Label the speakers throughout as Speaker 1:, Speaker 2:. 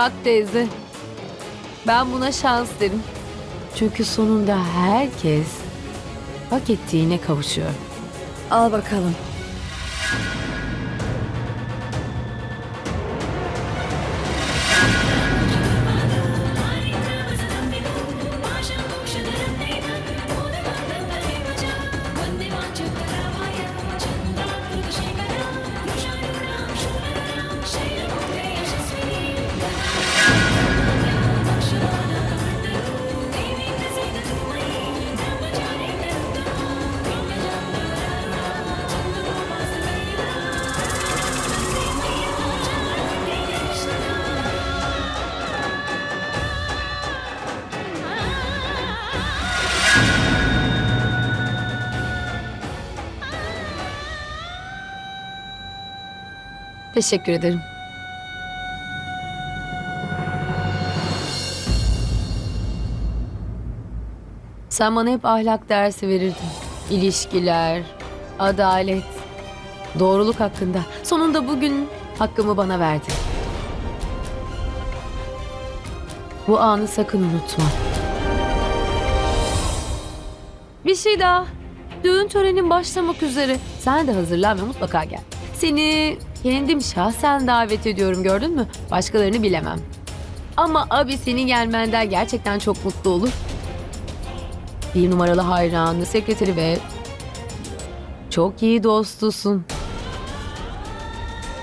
Speaker 1: Bak teyze. Ben buna şans derim. Çünkü sonunda herkes hak ettiğine kavuşuyor.
Speaker 2: Al bakalım.
Speaker 1: Teşekkür ederim. Sen bana hep ahlak dersi verirdin. İlişkiler, adalet, doğruluk hakkında. Sonunda bugün hakkımı bana verdin. Bu anı sakın unutma. Bir şey daha. Düğün törenin başlamak üzere. Sen de hazırlan ve mutlaka gel. Seni kendim şahsen davet ediyorum gördün mü? Başkalarını bilemem. Ama abi senin gelmenden gerçekten çok mutlu olur. Bir numaralı hayranı, sekreteri ve çok iyi dostusun.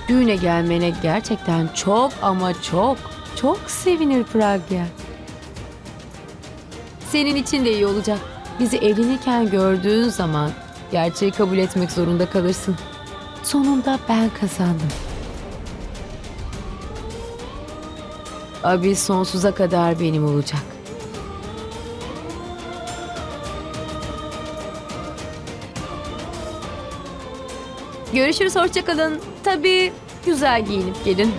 Speaker 1: Düğüne gelmene gerçekten çok ama çok, çok sevinir Pragya. Senin için de iyi olacak. Bizi evlenirken gördüğün zaman gerçeği kabul etmek zorunda kalırsın. Sonunda ben kazandım. Abi sonsuza kadar benim olacak. Görüşürüz, hoşçakalın. Tabii güzel giyinip gelin.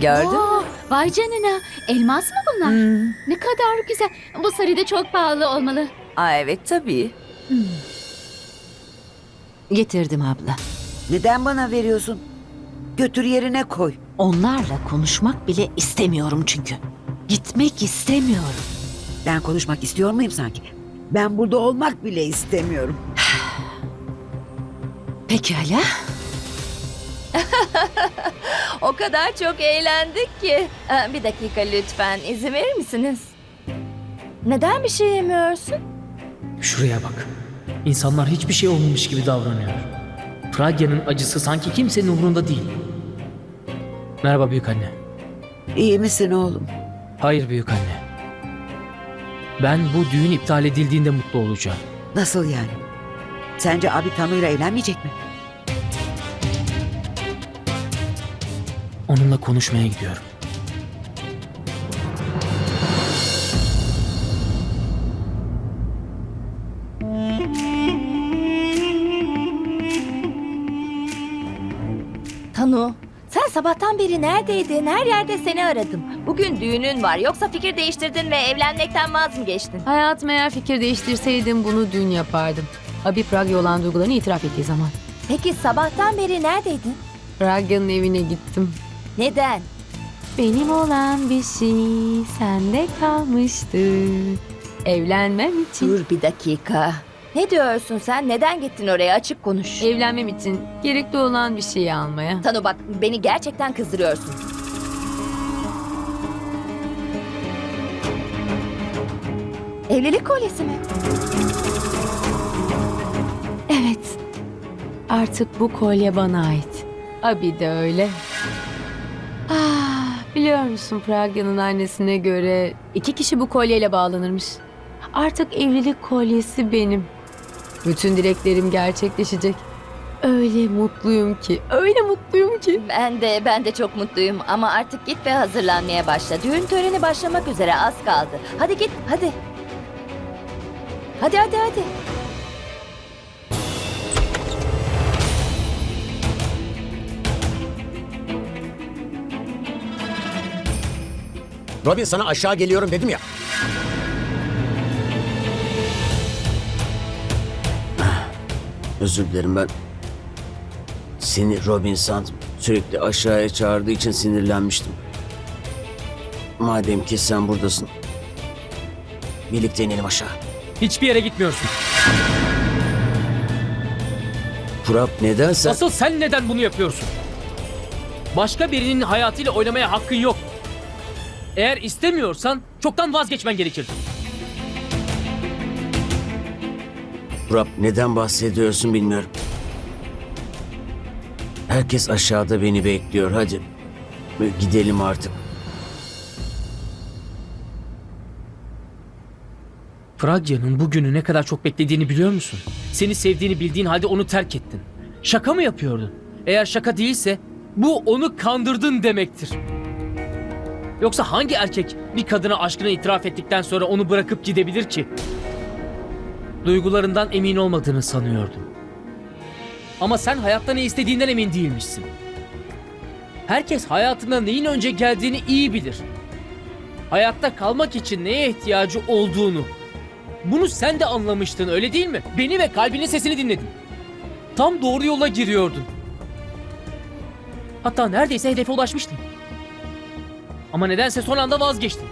Speaker 2: Gördün mü?
Speaker 3: Oo, vay canına. Elmas mı bunlar?
Speaker 2: Hmm.
Speaker 3: Ne kadar güzel. Bu sarı da çok pahalı olmalı.
Speaker 2: Aa, evet tabii.
Speaker 4: Getirdim abla.
Speaker 5: Neden bana veriyorsun? Götür yerine koy.
Speaker 4: Onlarla konuşmak bile istemiyorum çünkü. Gitmek istemiyorum.
Speaker 5: Ben konuşmak istiyor muyum sanki? Ben burada olmak bile istemiyorum.
Speaker 4: Pekala.
Speaker 6: O kadar çok eğlendik ki. Aa, Bir dakika lütfen izin verir misiniz? Neden bir şey yemiyorsun?
Speaker 7: Şuraya bak. İnsanlar hiçbir şey olmamış gibi davranıyor. Pragya'nın acısı sanki kimsenin umurunda değil. Merhaba büyük anne.
Speaker 5: İyi misin oğlum?
Speaker 7: Hayır büyük anne. Ben bu düğün iptal edildiğinde mutlu olacağım.
Speaker 5: Nasıl yani? Sence abi Tanu'yla evlenmeyecek mi?
Speaker 7: Onunla konuşmaya gidiyorum.
Speaker 6: Tanu, sen sabahtan beri neredeydin? Her yerde seni aradım. Bugün düğünün var. Yoksa fikir değiştirdin ve evlenmekten vaz mı geçtin?
Speaker 1: Hayatım eğer fikir değiştirseydim bunu dün yapardım. Abi Pragya olan duygularını itiraf ettiği zaman.
Speaker 6: Peki sabahtan beri neredeydin?
Speaker 1: Pragya'nın evine gittim.
Speaker 6: Neden?
Speaker 1: Benim olan bir şey sende kalmıştı. Evlenmem için.
Speaker 6: Dur bir dakika. Ne diyorsun sen? Neden gittin oraya? Açık konuş.
Speaker 1: Evlenmem için gerekli olan bir şeyi almaya.
Speaker 6: Tanu bak beni gerçekten kızdırıyorsun. Evlilik kolyesi mi?
Speaker 1: Evet. Artık bu kolye bana ait. Abi de öyle. Biliyor musun Pragya'nın annesine göre iki kişi bu kolyeyle bağlanırmış. Artık evlilik kolyesi benim. Bütün dileklerim gerçekleşecek. Öyle mutluyum ki, öyle mutluyum ki.
Speaker 6: Ben de ben de çok mutluyum ama artık git ve hazırlanmaya başla. Düğün töreni başlamak üzere az kaldı. Hadi git hadi. Hadi hadi hadi.
Speaker 8: Robin sana aşağı geliyorum dedim ya.
Speaker 9: Özür dilerim ben seni Robin sandım. Sürekli aşağıya çağırdığı için sinirlenmiştim. Madem ki sen buradasın. Birlikte inelim aşağı.
Speaker 7: Hiçbir yere gitmiyorsun.
Speaker 9: Prap neden sen...
Speaker 7: Asıl sen neden bunu yapıyorsun? Başka birinin hayatıyla oynamaya hakkın yok. Eğer istemiyorsan çoktan vazgeçmen gerekir.
Speaker 9: Prap neden bahsediyorsun bilmiyorum. Herkes aşağıda beni bekliyor. Hadi gidelim artık.
Speaker 7: Pragya'nın bugünü ne kadar çok beklediğini biliyor musun? Seni sevdiğini bildiğin halde onu terk ettin. Şaka mı yapıyordun? Eğer şaka değilse bu onu kandırdın demektir. Yoksa hangi erkek bir kadına aşkını itiraf ettikten sonra onu bırakıp gidebilir ki? Duygularından emin olmadığını sanıyordum. Ama sen hayatta ne istediğinden emin değilmişsin. Herkes hayatına neyin önce geldiğini iyi bilir. Hayatta kalmak için neye ihtiyacı olduğunu. Bunu sen de anlamıştın öyle değil mi? Beni ve kalbinin sesini dinledin. Tam doğru yola giriyordun. Hatta neredeyse hedefe ulaşmıştın. Ama nedense son anda vazgeçtin.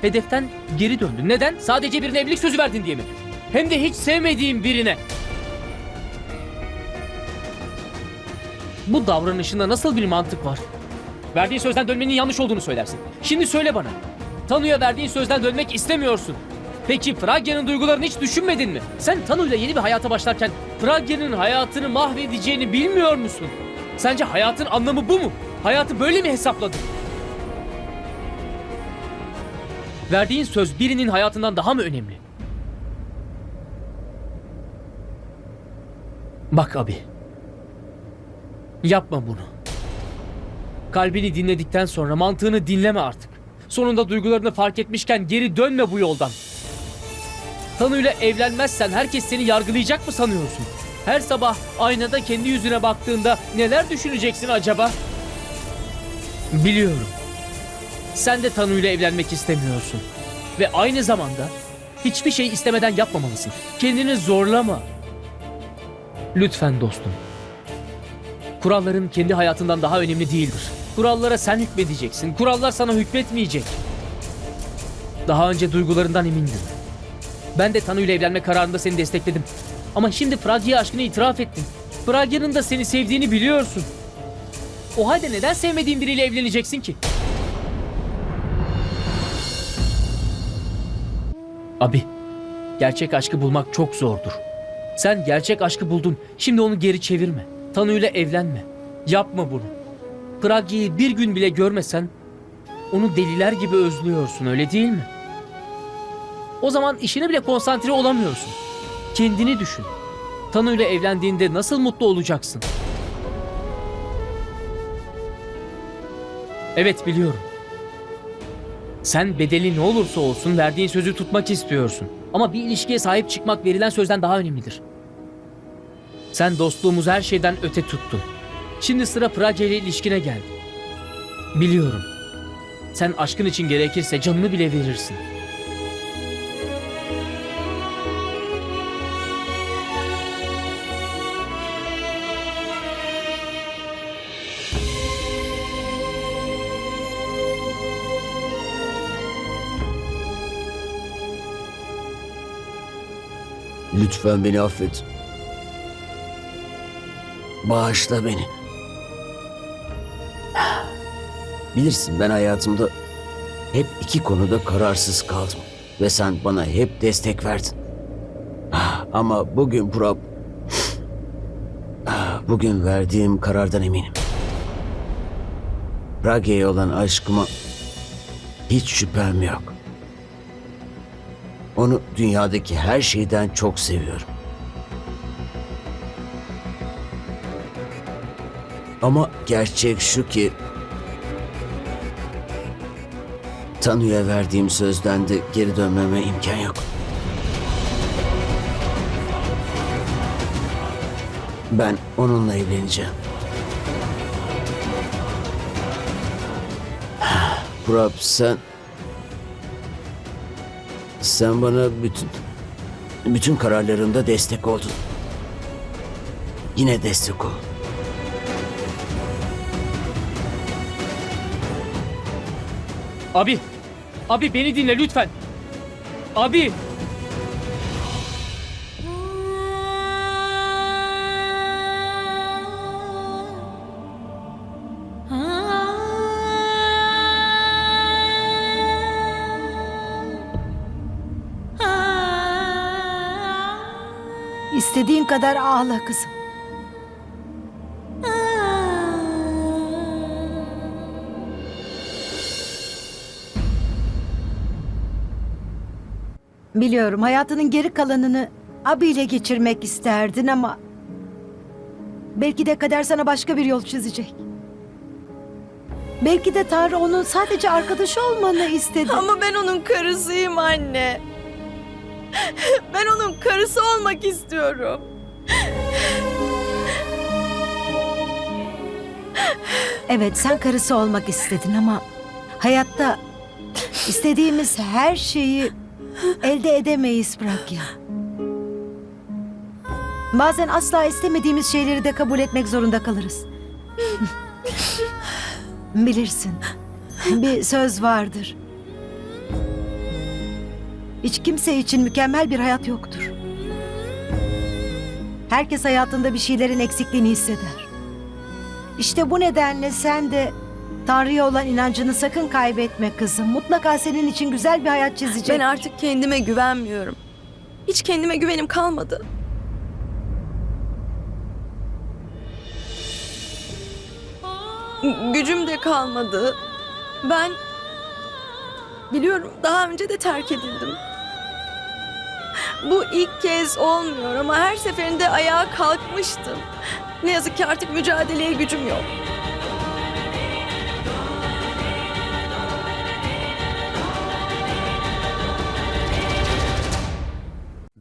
Speaker 7: Hedeften geri döndün. Neden? Sadece birine evlilik sözü verdin diye mi? Hem de hiç sevmediğin birine. Bu davranışında nasıl bir mantık var? Verdiğin sözden dönmenin yanlış olduğunu söylersin. Şimdi söyle bana. Tanu'ya verdiğin sözden dönmek istemiyorsun. Peki Pragya'nın duygularını hiç düşünmedin mi? Sen Tanu'yla yeni bir hayata başlarken Pragya'nın hayatını mahvedeceğini bilmiyor musun? Sence hayatın anlamı bu mu? Hayatı böyle mi hesapladın? Verdiğin söz birinin hayatından daha mı önemli? Bak abi. Yapma bunu. Kalbini dinledikten sonra mantığını dinleme artık. Sonunda duygularını fark etmişken geri dönme bu yoldan. Tanu'yla evlenmezsen herkes seni yargılayacak mı sanıyorsun? Her sabah aynada kendi yüzüne baktığında neler düşüneceksin acaba? Biliyorum. Sen de Tanu'yla evlenmek istemiyorsun. Ve aynı zamanda hiçbir şey istemeden yapmamalısın. Kendini zorlama. Lütfen dostum. Kuralların kendi hayatından daha önemli değildir. Kurallara sen hükmedeceksin. Kurallar sana hükmetmeyecek. Daha önce duygularından emindin. Ben de Tanu ile evlenme kararında seni destekledim. Ama şimdi Pragya'ya aşkını itiraf ettin. Pragya'nın da seni sevdiğini biliyorsun. O halde neden sevmediğin biriyle evleneceksin ki? Abi, gerçek aşkı bulmak çok zordur. Sen gerçek aşkı buldun. Şimdi onu geri çevirme. Tanuyla evlenme. Yapma bunu. Pragya'yı bir gün bile görmesen onu deliler gibi özlüyorsun öyle değil mi? O zaman işine bile konsantre olamıyorsun. Kendini düşün. Tanuyla evlendiğinde nasıl mutlu olacaksın? Evet biliyorum. Sen bedeli ne olursa olsun verdiğin sözü tutmak istiyorsun. Ama bir ilişkiye sahip çıkmak verilen sözden daha önemlidir. Sen dostluğumuzu her şeyden öte tuttun. Şimdi sıra Pragya ile ilişkine geldi. Biliyorum. Sen aşkın için gerekirse canını bile verirsin.
Speaker 9: Lütfen beni affet. Bağışla beni. Bilirsin ben hayatımda hep iki konuda kararsız kaldım. Ve sen bana hep destek verdin. Ama bugün Prab... Bugün verdiğim karardan eminim. Prage'ye olan aşkıma hiç şüphem yok. Onu dünyadaki her şeyden çok seviyorum. Ama gerçek şu ki... Tanu'ya verdiğim sözden de geri dönmeme imkan yok. Ben onunla evleneceğim. Prab sen... Sen bana bütün... Bütün kararlarımda destek oldun. Yine destek ol.
Speaker 7: Abi. Abi beni dinle lütfen. Abi.
Speaker 10: İstediğin kadar ağla kızım. Biliyorum hayatının geri kalanını abiyle geçirmek isterdin ama belki de kader sana başka bir yol çizecek. Belki de Tanrı onun sadece arkadaşı olmanı istedi.
Speaker 11: Ama ben onun karısıyım anne. Ben onun karısı olmak istiyorum.
Speaker 10: Evet sen karısı olmak istedin ama hayatta istediğimiz her şeyi elde edemeyiz Pragya. Bazen asla istemediğimiz şeyleri de kabul etmek zorunda kalırız. Bilirsin. Bir söz vardır. Hiç kimse için mükemmel bir hayat yoktur. Herkes hayatında bir şeylerin eksikliğini hisseder. İşte bu nedenle sen de Tanrı'ya olan inancını sakın kaybetme kızım. Mutlaka senin için güzel bir hayat çizecek.
Speaker 11: Ben artık kendime güvenmiyorum. Hiç kendime güvenim kalmadı. Gücüm de kalmadı. Ben biliyorum daha önce de terk edildim. Bu ilk kez olmuyor ama her seferinde ayağa kalkmıştım. Ne yazık ki artık mücadeleye gücüm yok.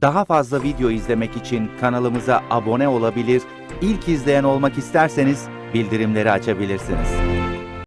Speaker 12: Daha fazla video izlemek için kanalımıza abone olabilir, ilk izleyen olmak isterseniz bildirimleri açabilirsiniz.